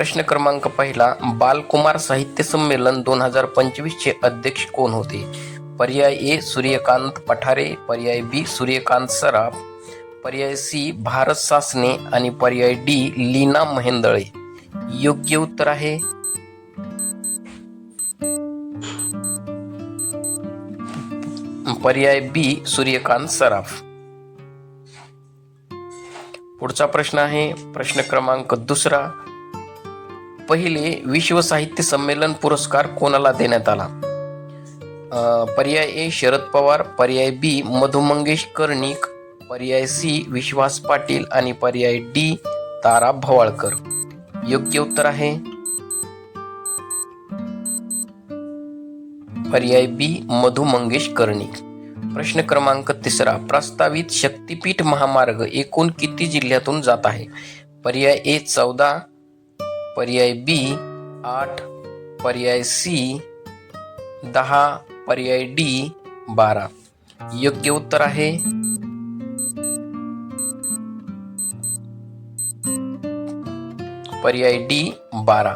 प्रश्न क्रमांक पहिला बालकुमार साहित्य संमेलन दोन हजार पंचवीसचे अध्यक्ष कोण होते? पर्याय ए सूर्यकांत पठारे पर्याय बी सूर्यकांत सराफ पर्याय सी भारत सासने आणि पर्याय डी लीना महेंदळे. योग्य उत्तर आहे? पर्याय बी सूर्यकांत सराफ. पुढचा प्रश्न आहे प्रश्न क्रमांक दुसरा पहिले विश्व साहित्य संमेलन पुरस्कार कोणाला देण्यात आला? पर्याय ए शरद पवार पर्याय बी मधु मंगेश कर्णिक पर्याय सी विश्वास पाटील आणि पर्याय डी तारा भवाळकर. योग्य उत्तर आहे? पर्याय बी मधु मंगेश कर्णिक प्रश्न क्रमांक तिसरा. प्रस्तावित शक्तीपीठ महामार्ग एकूण किती जिल्ह्यातून जात आहे? पर्याय ए चौदा पर्याय बी आठ. पर्याय सी दहा. पर्याय डी बारा. योग्य उत्तर आहे? पर्याय डी बारा.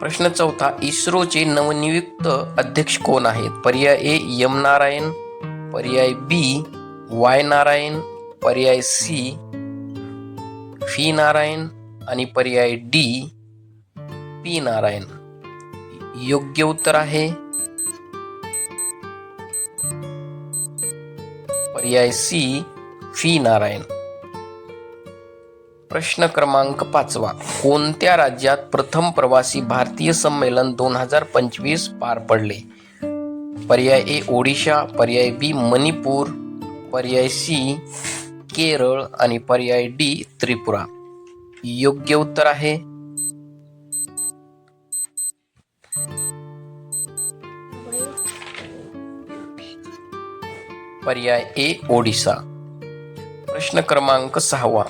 प्रश्न चौथा इस्रोचे नवनियुक्त अध्यक्ष कोण आहेत? पर्याय ए यम नारायण. पर्याय बी वाय नारायण. पर्याय सी फी नारायण आणि पर्याय डी पी नारायण. योग्य उत्तर आहे. पर्याय सी फी नारायण. प्रश्न क्रमांक पाचवा. कोणत्या राज्यात प्रथम प्रवासी भारतीय संमेलन दोन हजार पंचवीस पार पडले? पर्याय ए ओडिशा पर्याय बी मणिपूर पर्याय सी केरळ आणि पर्याय डी त्रिपुरा. योग्य उत्तर आहे? पर्याय ए ओडिसा. प्रश्न क्रमांक सहावा.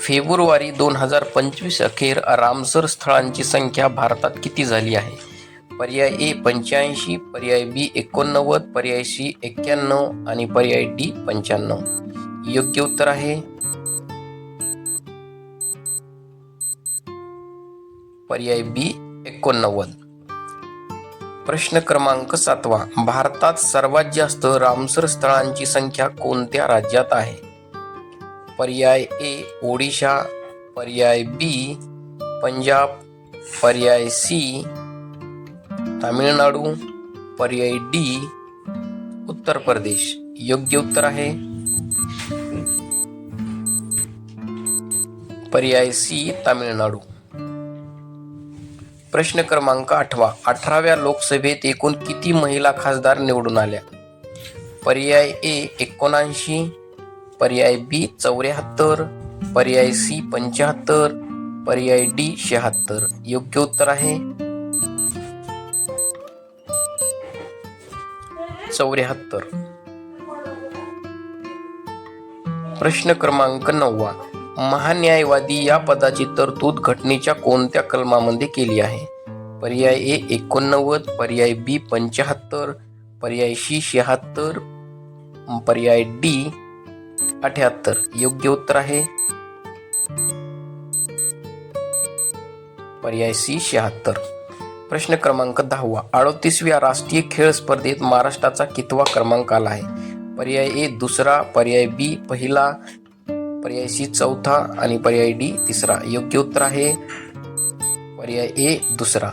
फेब्रुवारी दोन हजार पंचवीस अखेर रामसर स्थळांची संख्या भारतात किती झाली आहे? पर्याय ए पंच्याऐंशी पर्याय बी एकोणनव्वद पर्याय सी एक्क्याण्णव आणि पर्याय डी पंच्याण्णव. योग्य उत्तर आहे पर्याय बी, एकोणनव्वद। प्रश्न क्रमांक सातवा, भारतात सर्वात जास्त रामसर स्थळांची संख्या कोणत्या राज्यात आहे? पर्याय ए, ओडिशा. पर्याय बी, पंजाब. पर्याय सी, तामिळनाडू. पर्याय डी, उत्तर प्रदेश. योग्य उत्तर आहे. पर्याय सी तामिळनाडू. प्रश्न क्रमांक आठवा. अठराव्या लोकसभेत एकूण किती महिला खासदार निवडून आल्या? पर्याय ए एकोणऐंशी. पर्याय बी चौऱ्याहत्तर. पर्याय सी पंच्याहत्तर. पर्याय डी शहात्तर. योग्य उत्तर आहे? चौऱ्याहत्तर. प्रश्न क्रमांक नववा. महान्यायवादी या पदाची तरतूद घटनेच्या कोणत्या कलमामध्ये केली आहे? पर्याय ए एकोणनव्वद पर्याय बी पंच्याहत्तर पर्याय सी शहात्तर पर्याय डी अठ्याहत्तर. योग्य उत्तर आहे? पर्याय सी शहात्तर. प्रश्न क्रमांक दहावा. अडोतीसव्या राष्ट्रीय खेळ स्पर्धेत महाराष्ट्राचा कितवा क्रमांक आला आहे? पर्याय ए दुसरा पर्याय बी पहिला पर्याय सी चौथा आणि पर्याय डी तिसरा. योग्य उत्तर आहे. पर्याय ए दुसरा.